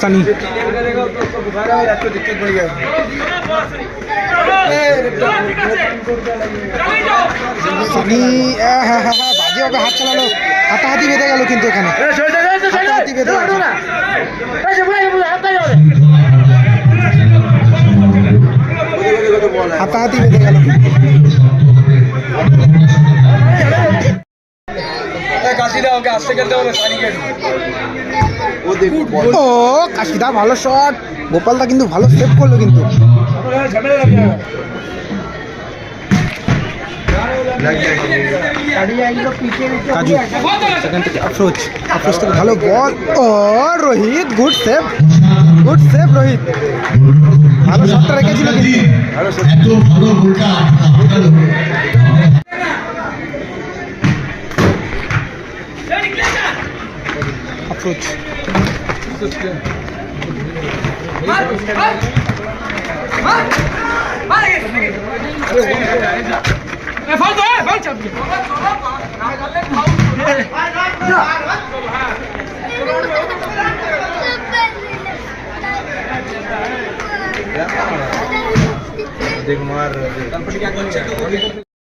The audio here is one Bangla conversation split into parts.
সানি সানি হ্যাঁ হ্যাঁ হ্যাঁ বাজে হবে হাত চালালো। হাতাহাতি বেঁধে গেল কিন্তু এখানে। হাতাহাতি বেঁধে গেল। হাতাহাতি বেঁধে গেল। ও কাশিদা ভালো শট গোপালদা কিন্তু ভালো সেভ করল কিন্তু। কাজু সেখান থেকে আফরোজ আফরোজ থেকে ভালো বল ও Rohit good save good save Rohit. ভালো শটটা রেখেছিল কিন্তু। এত ভালো গোলটা হাতালো আফরোজ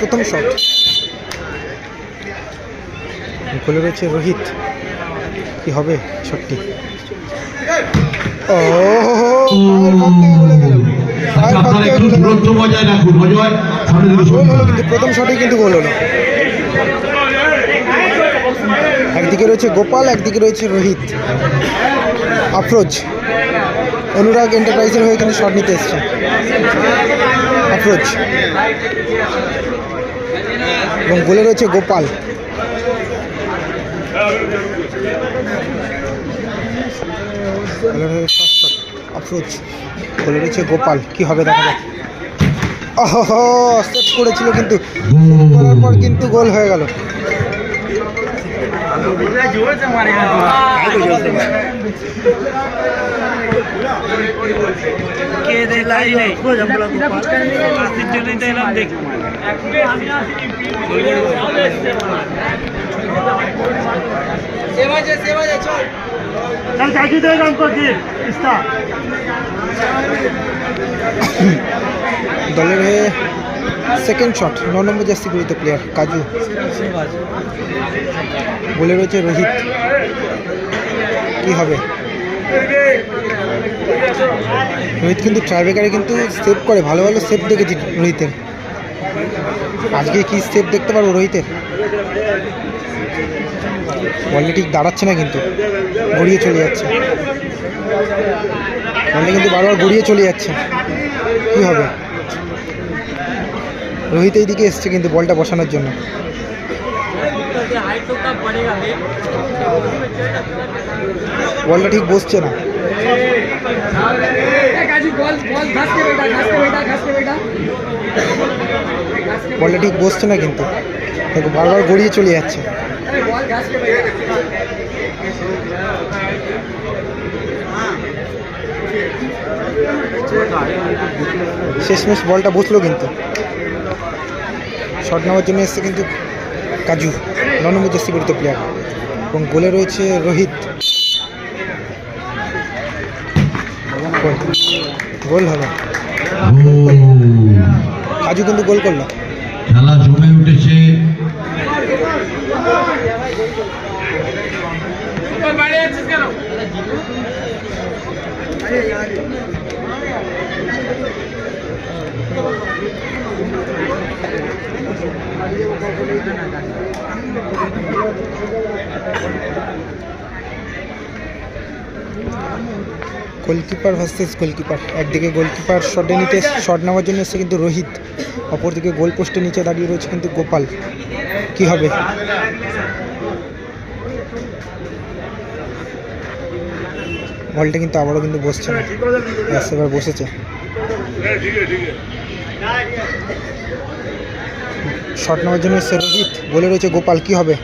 প্রথম শট গোলে রয়েছে রোহিত। কি হবে শটটি ও প্রথম শটেই কিন্তু গোল হলো একদিকে রয়েছে গোপাল একদিকে রয়েছে রোহিত আফরোজ অনুরাগ এন্টারপ্রাইজের হয়ে কিন্তু শট নিতে এসছে আফরোজ এবং গোলে রয়েছে গোপাল। আফরোজ গোলে রয়েছে গোপাল। কি হবে দেখা যাক। সেট করেছিল কিন্তু। পর কিন্তু গোল হয়ে গেল। কে দেলাই নেই কাজের জন্যই তো এলাম দেখি করছি দলের হয়ে সেকেন্ড শট ন নম্বর জার্সি গুলিতে প্লেয়ার কাজু। বলে রয়েছে রোহিত। কি হবে? রোহিত কিন্তু ট্রাইবেকারে কিন্তু সেভ করে, ভালো ভালো সেভ দেখেছি রোহিতের। আজকে কি সেভ দেখতে পারব রোহিতের? বলটা ঠিক দাঁড়াচ্ছে না কিন্তু, গড়িয়ে চলে যাচ্ছে। বলটা কিন্তু বারবার গড়িয়ে চলে যাচ্ছে। কি হবে? রোহিত এইদিকে এসছে কিন্তু বলটা বসানোর জন্য। বলটা ঠিক বসছে না। বলটা ঠিক বসছে না কিন্তু। দেখো বারবার গড়িয়ে চলে যাচ্ছে। শেষমেশ বলটা বসল কিন্তু। শট নেওয়ার জন্য এসছে কিন্তু কাজু ন নম্বর জার্সি গড়িত প্লেয়ার এবং গোলে রয়েছে রোহিত। গোল। হলো। কাজু কিন্তু গোল করল। খেলা জমে উঠেছে। গোলকিপার ভার্সেস গোলকিপার একদিকে গোলকিপার শটে নিতে শট নেওয়ার জন্য এসছে কিন্তু রোহিত। অপরদিকে গোল পোস্টের নিচে দাঁড়িয়ে রয়েছে কিন্তু গোপাল। কি হবে? বলটা কিন্তু আবারও কিন্তু বসছে না। এবার বসেছে। শট নেওয়ার জন্য রোহিত বলে রয়েছে গোপাল কি হবে?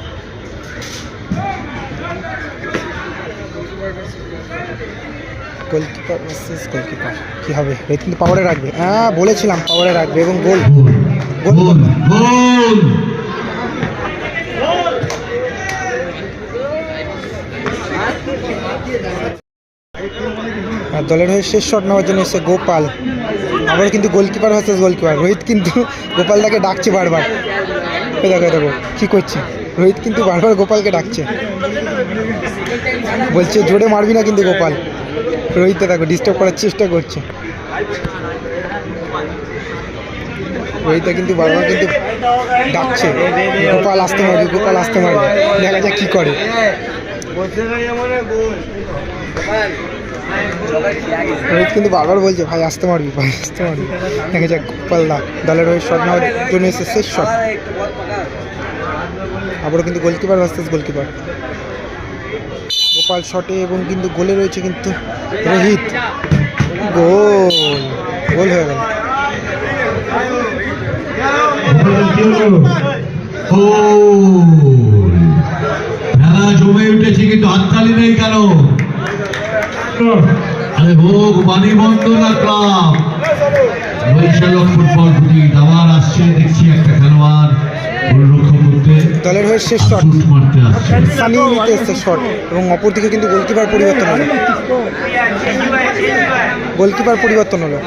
গোলকিপার গোলকিপার কি হবে? রোহিত কিন্তু পাওয়ারে রাখবে। হ্যাঁ বলেছিলাম পাওয়ারে রাখবে এবং গোল গোল গোল আর দলের হয়ে শেষ শট নেওয়ার জন্য এসছে গোপাল। আবার কিন্তু গোলকিপার ভার্সেস গোলকিপার রোহিত কিন্তু গোপাল তাকে ডাকছে বারবার। দেখো দেখো, কী করছে? রোহিত কিন্তু বারবার গোপালকে ডাকছে। বলছে, জোরে মারবি না কিন্তু গোপাল। রোহিতকে দেখো ডিস্টার্ব করার চেষ্টা করছে। রোহিতটা কিন্তু বারবার কিন্তু ডাকছে, গোপাল আসতে মারবি, গোপাল আসতে মারবি। দেখা যাক কী করে। রোহিত কিন্তু বারবার বলছে, ভাই, আসতে মারবি, ভাই, আসতে মারবি। দেখা যাক গোপাল দা দলের হয়ে শট নেওয়ার জন্য এসে শেষ শট আবারও কিন্তু গোলকিপার ভার্সেস গোলকিপার গোপাল শটে এবং কিন্তু গোলে রয়েছে কিন্তু রোহিত। গোল গোল হয়ে গেল। খেলা জমে উঠেছে কিন্তু হাততালি নেই আরে হোক বাণীবন্দনা ক্লাব বৈশালক ফুটবল প্রতিযোগিতা আবার আসছে দেখছি একটা খেলোয়াড় শট মারতে আসছে সানি নিতে কিন্তু গোলকিপার পরিবর্তন হলো। গোলকিপার পরিবর্তন হলো।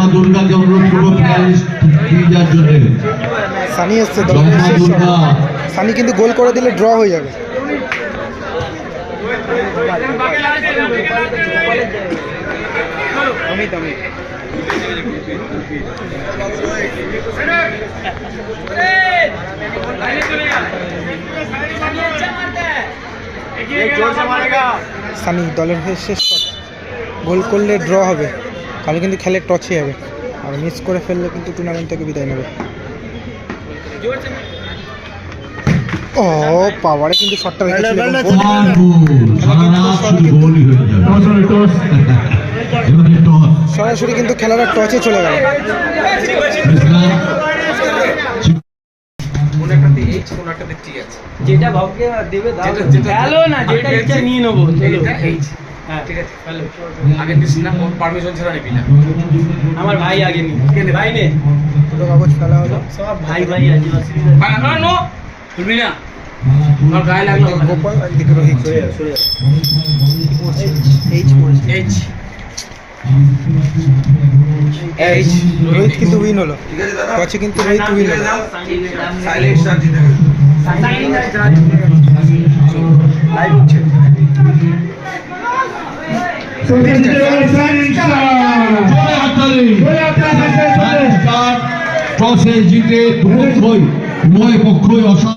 মা দুর্গাকে অনুরোধ করব যাওয়ার জন্য। সানি এসছে দলের হয়ে শেষ শট সানি কিন্তু গোল করে দিলে ড্র হয়ে যাবে। সানি দলের হয়ে শেষ গোল করলে ড্র হবে। তাহলে কিন্তু খেলে টচে যাবে আর মিস করে ফেললে কিন্তু টুর্নামেন্ট থেকে বিদায় নেবে। ও পাওয়ারে কিন্তু শটটা সরাসরি কিন্তু খেলাটা টচে চলে গেল। যেটা ভাবকে দেবে দাও হ্যালো না যেটা ইচ্ছা নিয়ে নেব হ্যাঁ ঠিক আছে আগে দিস না ওর পারমিশন ছাড়া নিবি না। আমার ভাই আগে নি? ভাই নে। দুটো কাগজ খেলা হলো? সব ভাই ভাই না নো। তুলবি না। আমার গায়ে লাগল। একদিকে গোপাল একদিকে Rohit. H H H Rohit কিন্তু উইন হলো। টচে কিন্তু রোহিত উইন হলো। জয় হাততালি টসে জিতে দুপক্ষই উভয় পক্ষই অসা